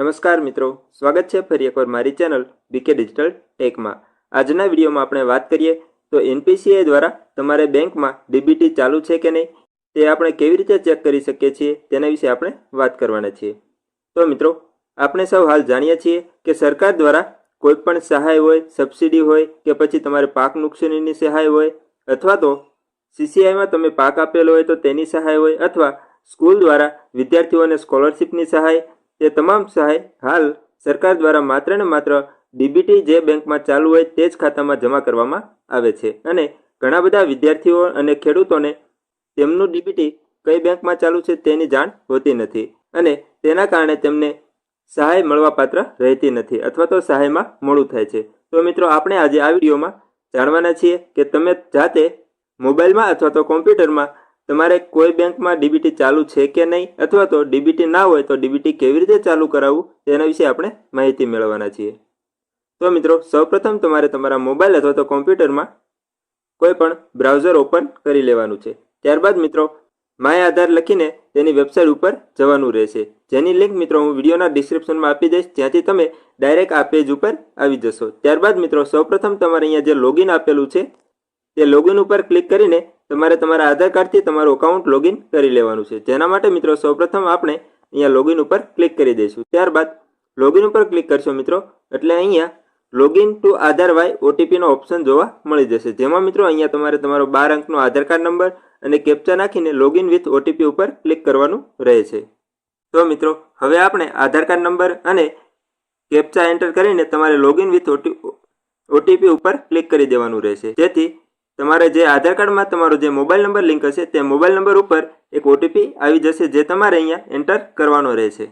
નમસ્કાર મિત્રો, સ્વાગત છે ફરી એકવાર મારી ચેનલ બીકે ડિજિટલ ટેકમાં આજના વિડીયોમાં આપણે વાત કરીએ તો એનપીસીઆઈ દ્વારા તમારે બેંકમાં ડીબીટી ચાલુ છે કે નહીં, તે આપણે કેવી રીતે ચેક કરી શકીએ છીએ, તેના વિશે આપણે વાત કરવાના છીએ. તો મિત્રો, આપણે સૌ હાલ જાણીએ છીએ કે સરકાર દ્વારા કોઈપણ સહાય હોય, સબસિડી હોય કે પછી તમારે પાક નુકસાનીની સહાય હોય, અથવા તો સીસીઆઈમાં તમે પાક આપેલો હોય તો તેની સહાય હોય, અથવા સ્કૂલ દ્વારા વિદ્યાર્થીઓને સ્કોલરશિપની સહાય તે તમામ સહાય હાલ સરકાર દ્વારા માત્ર ને માત્ર ડીબીટી જે બેંકમાં ચાલુ હોય તે જ ખાતામાં જમા કરવામાં આવે છે. અને ઘણા બધા વિદ્યાર્થીઓ અને ખેડૂતોને તેમનું ડીબીટી કઈ બેંકમાં ચાલુ છે તેની જાણ હોતી નથી અને તેના કારણે તેમને સહાય મળવાપાત્ર રહેતી નથી અથવા તો સહાયમાં મોડું થાય છે. તો મિત્રો, આપણે આજે આ વિડીયોમાં જાણવાના છીએ કે તમે જાતે મોબાઈલમાં અથવા તો કોમ્પ્યુટરમાં તમારે કોઈ બેંકમાં ડીબીટી ચાલુ છે કે નહીં? અથવા તો ડીબીટી ના હોય તો ડીબીટી કેવી રીતે ચાલુ કરાવવું? તેના વિશે આપણે માહિતી મેળવવાના છીએ. તો મિત્રો, સૌપ્રથમ તમારે તમારા મોબાઈલ અથવા તો કોમ્પ્યુટરમાં કોઈ પણ બ્રાઉઝર ઓપન કરી લેવાનું છે. ત્યારબાદ મિત્રો, માય આધાર લખીને તેની વેબસાઇટ ઉપર જવાનું રહેશે. જેની લિંક મિત્રો હું વિડીયોના ડિસ્ક્રિપ્શનમાં આપી દઈશ. જ્યાંથી તમે ડાયરેક્ટ આ પેજ ઉપર આવી જશો. ત્યારબાદ મિત્રો, સૌપ્રથમ તમારે અહીંયા જે લોગિન આપેલું છે તે લોગિન ઉપર ક્લિક કરીને તમારે તમારા આધાર કાર્ડથી તમારું અકાઉન્ટ લોગિન કરી લેવાનું છે. જેના માટે મિત્રો સૌપ્રથમ આપણે અહીંયા લોગિન ઉપર ક્લિક કરી દઈશું. ત્યારબાદ લોગિન ઉપર ક્લિક કરશો મિત્રો, એટલે અહીંયા લોગિન ટુ આધાર વાય ઓટીપીનો ઓપ્શન જોવા મળી જશે. જેમાં મિત્રો અહીંયા તમારે તમારો બાર અંકનો આધાર કાર્ડ નંબર અને કેપ્ચા નાખીને લોગિન વિથ ઓટીપી ઉપર ક્લિક કરવાનું રહે છે. તો મિત્રો, હવે આપણે આધાર કાર્ડ નંબર અને કેપ્ચા એન્ટર કરીને તમારે લોગિન વિથ ઓટીપી ઉપર ક્લિક કરી દેવાનું રહેશે. જેથી તમારે જે આધાર કાર્ડમાં તમારો જે મોબાઈલ નંબર લિંક હશે, તે મોબાઈલ નંબર ઉપર એક ઓટીપી આવી જશે જે તમારે અહીંયા એન્ટર કરવાનો રહેશે.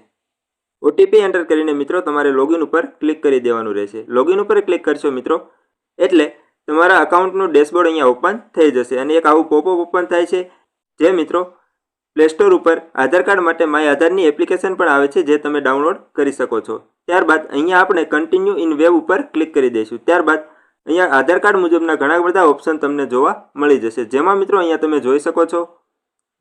ઓટીપી એન્ટર કરીને મિત્રો તમારે લોગિન ઉપર ક્લિક કરી દેવાનું રહેશે. લોગિન ઉપર ક્લિક કરશો મિત્રો, એટલે તમારા અકાઉન્ટનું ડેશબોર્ડ અહીંયા ઓપન થઈ જશે અને એક આવું પોપઅપ ઓપન થાય છે, જે મિત્રો પ્લે સ્ટોર ઉપર આધાર કાર્ડ માટે માય આધારની એપ્લિકેશન પણ આવે છે, જે તમે ડાઉનલોડ કરી શકો છો. ત્યારબાદ અહીંયા આપણે કન્ટિન્યુ ઇન વેબ ઉપર ક્લિક કરી દઈશું. ત્યારબાદ અહીંયા આધાર કાર્ડ મુજબના ઘણા બધા ઓપ્શન તમને જોવા મળી જશે. જેમાં મિત્રો અહીંયા તમે જોઈ શકો છો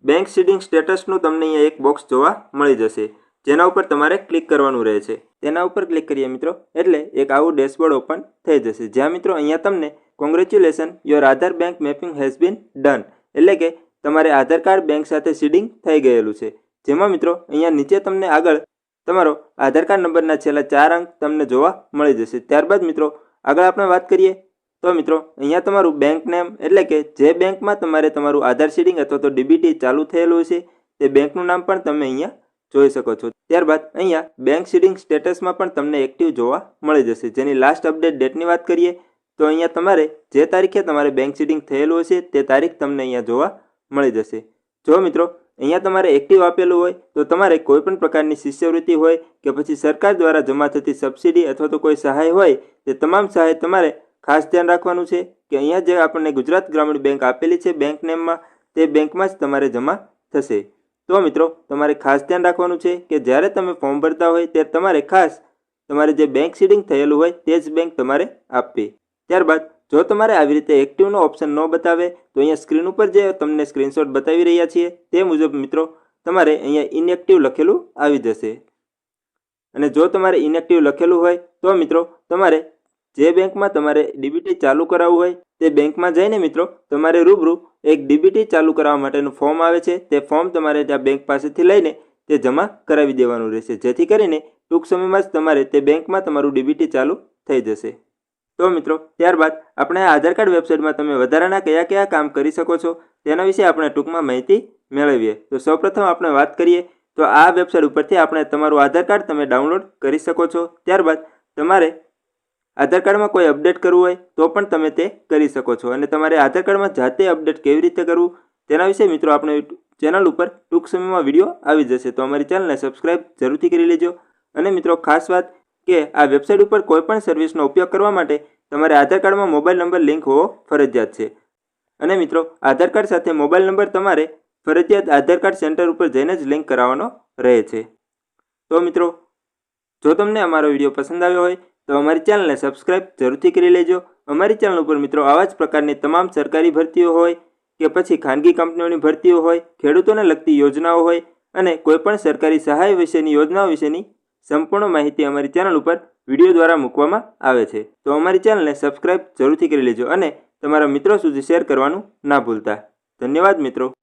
બેંક સીડિંગ સ્ટેટસનું તમને અહીંયા એક બોક્સ જોવા મળી જશે. જેના ઉપર તમારે ક્લિક કરવાનું રહે છે. તેના ઉપર ક્લિક કરીએ મિત્રો, એટલે એક આવું ડેશબોર્ડ ઓપન થઈ જશે. જ્યાં મિત્રો અહીંયા તમને congratulation your Aadhaar bank mapping has been done એટલે કે તમારે આધાર કાર્ડ બેંક સાથે સીડિંગ થઈ ગયેલું છે. જેમાં મિત્રો અહીંયા નીચે તમને આગળ તમારો આધાર કાર્ડ નંબરના છેલ્લા ચાર અંક તમને જોવા મળી જશે. ત્યારબાદ મિત્રો આગળ આપણે વાત કરીએ, તો મિત્રો, અહીંયા તમારું બેંક નેમ એટલે કે જે બેંકમાં તમારે તમારું આધાર શીડિંગ અથવા તો ડીબીટી ચાલુ થયેલું છે, તે બેંકનું નામ પણ તમે અહીંયા જોઈ શકો છો. ત્યારબાદ અહીંયા બેંક સીડિંગ સ્ટેટસમાં પણ તમને એક્ટિવ જોવા મળી જશે. જેની લાસ્ટ અપડેટ ડેટની વાત કરીએ, તો અહીંયા તમારે જે તારીખે તમારે બેંક સીડિંગ થયેલું હશે, તે તારીખ તમને અહીંયા જોવા મળી જશે. જો મિત્રો અહીંયા તમારે એક્ટિવ આપેલું હોય તો તમારે કોઈપણ પ્રકારની શિષ્યવૃત્તિ હોય કે પછી સરકાર દ્વારા જમા થતી સબસિડી અથવા તો કોઈ સહાય હોય, તે તમામ સહાય તમારે ખાસ ધ્યાન રાખવાનું છે કે અહીંયા જે આપણને ગુજરાત ગ્રામીણ બેંક આપેલી છે બેંક નેમમાં તે બેંકમાં જ તમારે જમા થશે. તો મિત્રો, તમારે ખાસ ધ્યાન રાખવાનું છે કે જ્યારે તમે ફોર્મ ભરતા હોય ત્યારે તમારે ખાસ તમારે જે બેંક સીડિંગ થયેલું હોય તે જ બેંક તમારે આપવી. ત્યારબાદ જો તમારે આવી રીતે એક્ટિવનો ઓપ્શન ન બતાવે, તો અહીંયા સ્ક્રીન ઉપર જે તમને સ્ક્રીનશોટ બતાવી રહ્યા છીએ, તે મુજબ મિત્રો, તમારે અહીંયા ઇનએક્ટિવ લખેલું આવી જશે. અને જો તમારે ઇનએક્ટિવ લખેલું હોય, તો મિત્રો, તમારે જે બેંકમાં તમારે ડીબીટી ચાલુ કરાવવું હોય, તે બેંકમાં જઈને મિત્રો, તમારે રૂબરૂ એક ડીબીટી ચાલુ કરાવવા માટેનું ફોર્મ આવે છે. તે ફોર્મ તમારે ત્યાં બેંક પાસેથી લઈને તે જમા કરાવી દેવાનું રહેશે. જેથી કરીને ટૂંક સમયમાં જ તમારે તે બેંકમાં તમારું ડીબીટી ચાલુ થઈ જશે. તો મિત્રો, ત્યારબાદ આપણે આધાર કાર્ડ વેબસાઇટમાં તમે વધારાના કયા કયા કામ કરી શકો છો તેના વિશે આપણે ટૂંકમાં માહિતી મેળવીએ. તો સૌપ્રથમ આપણે વાત કરીએ, તો આ વેબસાઇટ ઉપરથી આપણે તમારું આધાર કાર્ડ તમે ડાઉનલોડ કરી શકો છો. ત્યારબાદ તમારે આધાર કાર્ડમાં કોઈ અપડેટ કરવું હોય તો પણ તમે તે કરી શકો છો અને તમારે આધાર કાર્ડમાં જાતે અપડેટ કેવી રીતે કરવું તેના વિશે મિત્રો આપણે ચેનલ ઉપર ટૂંક સમયમાં વીડિયો આવી જશે. તો અમારી ચેનલને સબસ્ક્રાઈબ જરૂરથી કરી લેજો. અને મિત્રો, ખાસ વાત કે આ વેબસાઇટ ઉપર કોઈ પણ સર્વિસનો ઉપયોગ કરવા માટે તમારે આધાર કાર્ડમાં મોબાઈલ નંબર લિંક હોવો ફરજિયાત છે. અને મિત્રો, આધાર કાર્ડ સાથે મોબાઈલ નંબર તમારે ફરજિયાત આધાર કાર્ડ સેન્ટર ઉપર જઈને જ લિંક કરાવવાનો રહે છે. તો મિત્રો, જો તમને અમારો વીડિયો પસંદ આવ્યો હોય, તો અમારી ચેનલને સબસ્ક્રાઈબ જરૂરથી કરી લેજો. અમારી ચેનલ ઉપર મિત્રો, આવા જ પ્રકારની તમામ સરકારી ભરતીઓ હોય કે પછી ખાનગી કંપનીઓની ભરતીઓ હોય, ખેડૂતોને લગતી યોજનાઓ હોય અને કોઈપણ સરકારી સહાય વિશેની યોજનાઓ વિશેની સંપૂર્ણ માહિતી અમારી ચેનલ ઉપર વીડિયો દ્વારા મૂકવામાં આવે છે. તો અમારી ચેનલને સબસ્ક્રાઇબ જરૂરથી કરી લેજો અને તમારા મિત્રો સુધી શેર કરવાનું ના ભૂલતા. ધન્યવાદ મિત્રો.